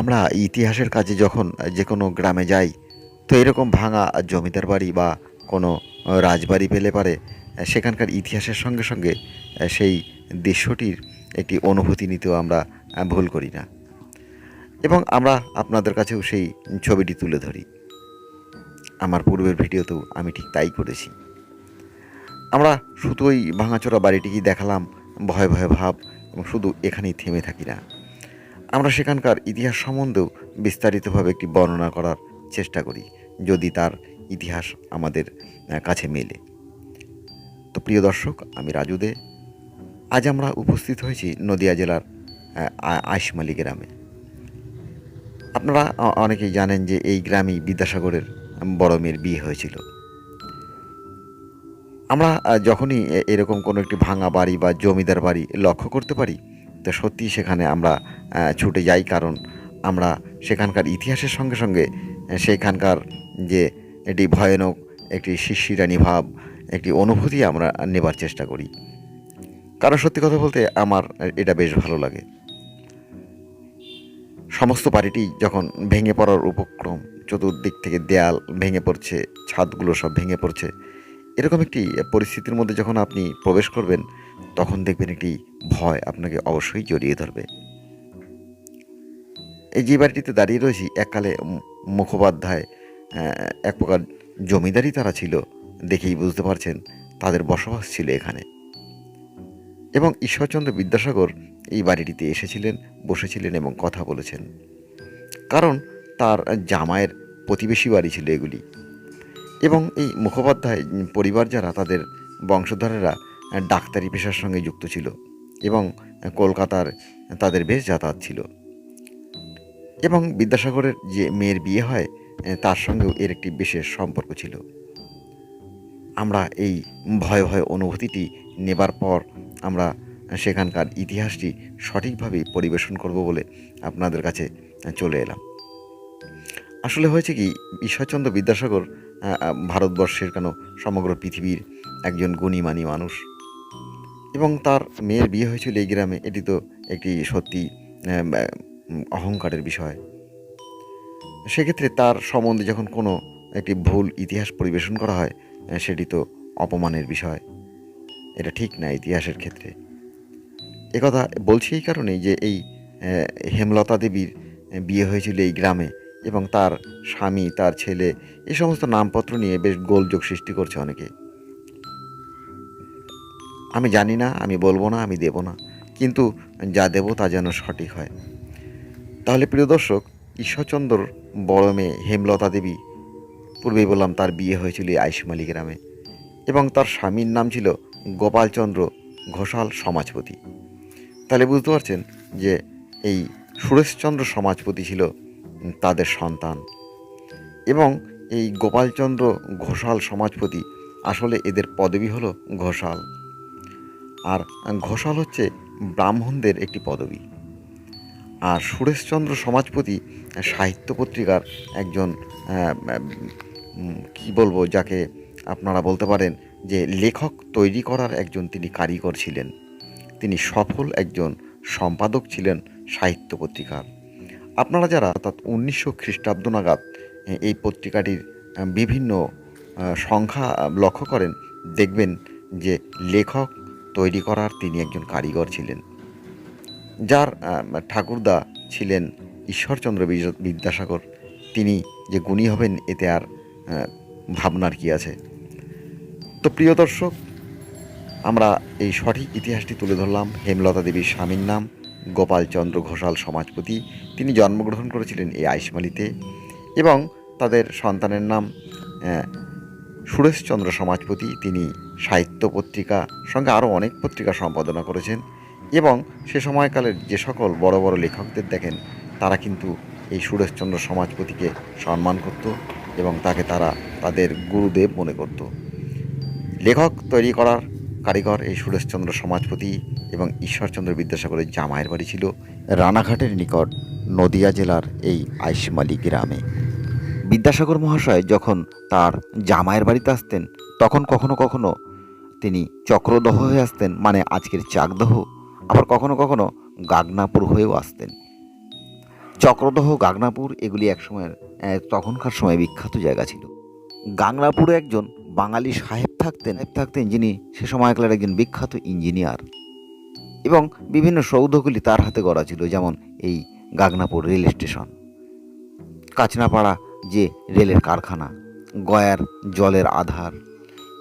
আমরা ইতিহাসের কাজে যখন যে কোনো গ্রামে যাই, তো এরকম ভাঙা জমিদার বাড়ি বা কোনো রাজবাড়ি পেলে পারে সেখানকার ইতিহাসের সঙ্গে সঙ্গে সেই দৃশ্যটির একটি অনুভূতি নিতেও আমরা ভুল করি না। এবং আমরা আপনাদের কাছেও সেই ছবিটি তুলে ধরি। আমার পূর্বের ভিডিওতেও আমি ঠিক তাই করেছি। আমরা শুধু ওই ভাঙাচোরা বাড়িটিকেই দেখালাম, ভয় ভয় ভাব, এবং শুধু এখানেই থেমে থাকি না। আমরা সেখানকার ইতিহাস সম্বন্ধেও বিস্তারিতভাবে একটি বর্ণনা করার চেষ্টা করি যদি তার ইতিহাস আমাদের কাছে মেলে। তো প্রিয় দর্শক আমি রাজু দে। আজ আমরা উপস্থিত হয়েছি নদিয়া জেলার আহ, আ- আইশমালি গ্রামে। আপনারা অনেকেই জানেন যে এই গ্রামেই বিদ্যাসাগরের বড় মেয়ের বিয়ে হয়েছিল। আমরা যখনই এরকম কোনো একটি ভাঙা বাড়ি বা জমিদার বাড়ি লক্ষ্য করতে পারি তো সত্যি সেখানে আমরা ছুটে যাই। কারণ আমরা সেখানকার ইতিহাসের সঙ্গে সঙ্গে সেখানকার যে এটি ভয়ানক একটি শিশিরানি ভাব, একটি অনুভূতি আমরা নেবার চেষ্টা করি। কারণ সত্যি কথা বলতে আমার এটা বেশ ভালো লাগে। সমস্ত বাড়িটি যখন ভেঙে পড়ার উপক্রম, চতুর্দিক থেকে দেয়াল ভেঙে পড়ছে, ছাদগুলো সব ভেঙে পড়ছে, এরকম একটি পরিস্থিতির মধ্যে যখন আপনি প্রবেশ করবেন তখন দেখবেন একটি ভয় আপনাকে অবশ্যই জড়িয়ে ধরবে। এই যে বাড়িটিতে দাঁড়িয়ে রয়েছি, এককালে মুখোপাধ্যায় এক প্রকার জমিদারি তারা ছিল, দেখেই বুঝতে পারছেন তাদের বসবাস ছিল এখানে। এবং ঈশ্বরচন্দ্র বিদ্যাসাগর এই বাড়িটিতে এসেছিলেন, বসেছিলেন এবং কথা বলেছেন। কারণ তার জামাইয়ের প্রতিবেশী বাড়ি ছিল এগুলি। এবং এই মুখোপাধ্যায় পরিবার যারা, তাদের বংশধরেরা ডাক্তারি পেশার সঙ্গে যুক্ত ছিল এবং কলকাতার তাদের বেশ যাতায়াত ছিল। এবং বিদ্যাসাগরের যে মেয়ের বিয়ে হয়, তার সঙ্গেও এর একটি বিশেষ সম্পর্ক ছিল। আমরা এই ভয় ভয় অনুভূতিটি নেবার পর আমরা সেখানকার ইতিহাসটি সঠিকভাবে পরিবেশন করব বলে আপনাদের কাছে চলে এলাম। আসলে হয়েছে কি, ঈশ্বরচন্দ্র বিদ্যাসাগর ভারতবর্ষের কেন সমগ্র পৃথিবীর একজন গুণীমানী মানুষ? এবং তার মেয়ের বিয়ে হয়েছিল এই গ্রামে, এটি তো একটি সত্যি অহংকারের বিষয়। সেক্ষেত্রে তার সম্বন্ধে যখন কোনো একটি ভুল ইতিহাস পরিবেশন করা হয় সেটি তো অপমানের বিষয়। এটা ঠিক না ইতিহাসের ক্ষেত্রে। একথা বলছি এই কারণেই যে এই হেমলতা দেবীর বিয়ে হয়েছিল এই গ্রামে এবং তার স্বামী, তার ছেলে এই সমস্ত নামপত্র নিয়ে বেশ গোলযোগ সৃষ্টি করছে অনেকে। আমি জানি না, আমি বলব না, আমি দেব না। কিন্তু যা দেব তা যেন সঠিক হয়। তাহলে প্রিয় দর্শক ঈশ্বরচন্দ্র বড় মেয়ে হেমলতা দেবী, পূর্বেই বললাম তার বিয়ে হয়েছিল আইসমালি গ্রামে এবং তার স্বামীর নাম ছিল গোপালচন্দ্র ঘোষাল সমাজপতি। তাহলে বুঝতে পারছেন যে এই সুরেশচন্দ্র সমাজপতি ছিল তাদের সন্তান এবং এই গোপালচন্দ্র ঘোষাল সমাজপতি আসলে এদের পদবি হলো ঘোষাল। আর ঘোষাল হচ্ছে ব্রাহ্মণদের একটি পদবি। আর সুরেশচন্দ্র সমাজপতি সাহিত্য পত্রিকার একজন কি বলব, যাকে আপনারা বলতে পারেন যে লেখক তৈরি করার একজন তিনি কারিগর ছিলেন। তিনি সফল একজন সম্পাদক ছিলেন সাহিত্য পত্রিকার। আপনারা যারা অর্থাৎ উনিশশো খ্রিস্টাব্দ নাগাদ এই পত্রিকাটির বিভিন্ন সংখ্যা লক্ষ্য করেন, দেখবেন যে লেখক তৈরি করার তিনি একজন কারিগর ছিলেন। যার ঠাকুরদা ছিলেন ঈশ্বরচন্দ্র বিদ্যাসাগর। তিনি যে গুণী হবেন, এতে আর ভাবনার কি আছে? তো প্রিয় দর্শক, আমরা এই সঠিক ইতিহাসটি তুলে ধরলাম। হেমলতা দেবীর স্বামীর নাম, গোপালচন্দ্র ঘোষাল সমাজপতি। তিনি জন্মগ্রহণ করেছিলেন এই আইসমালিতে এবং তাদের সন্তানের নাম সুরেশচন্দ্র সমাজপতি, তিনি সাহিত্য পত্রিকা সঙ্গে আরও অনেক পত্রিকা সম্পাদনা করেছেন এবং সে সময়কালের যে সকল বড় বড় লেখকদের দেখেন, তারা কিন্তু এই সুরেশচন্দ্র সমাজপতিকে সম্মান করত এবং তাকে তারা তাদের গুরুদেব মনে করত। লেখক তৈরি করার কারিগর এই সুরেশচন্দ্র সমাজপতি এবং ঈশ্বরচন্দ্র বিদ্যাসাগরের জামাইয়ের বাড়ি ছিল রানাঘাটের নিকট নদিয়া জেলার এই আইসমালি গ্রামে। বিদ্যাসাগর মহাশয় যখন তার জামাইয়ের বাড়িতে আসতেন, তখন কখনো কখনো তিনি চক্রদহ হয়ে আসতেন মানে আজকের চাকদহ। আবার কখনো কখনো গাগনাপুর হয়েও আসতেন। চক্রদহ, গাগনাপুর এগুলি একসময়ের তখনকার সময় বিখ্যাত জায়গা ছিল। গাংনাপুরে একজন বাঙালি সাহেব থাকতেন থাকতেন যিনি সে সময়কালের একজন বিখ্যাত ইঞ্জিনিয়ার। এবং বিভিন্ন সৌধগুলি তার হাতে গড়া ছিল, যেমন এই গাগনাপুর রেল স্টেশন কাচনাপাড়া যে রেলের কারখানা, গয়ার জলের আধার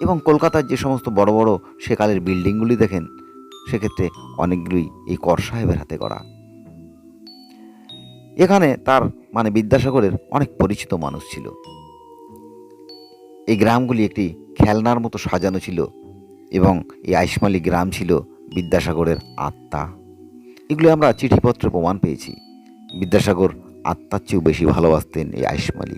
এবং কলকাতার যে সমস্ত বড় বড় সেকালের বিল্ডিংগুলি দেখেন, সেক্ষেত্রে অনেকগুলোই এই কর সাহেবের হাতে করা এখানে তার মানে বিদ্যাসাগরের অনেক পরিচিত মানুষ ছিল। এই গ্রামগুলি একটি খেলনার মতো সাজানো ছিল এবং এই আইসমালি গ্রাম ছিল বিদ্যাসাগরের আত্মা। এগুলি আমরা চিঠিপত্রে প্রমাণ পেয়েছি। বিদ্যাসাগর আত্মার চেয়েও বেশি ভালোবাসতেন এই আইসমালি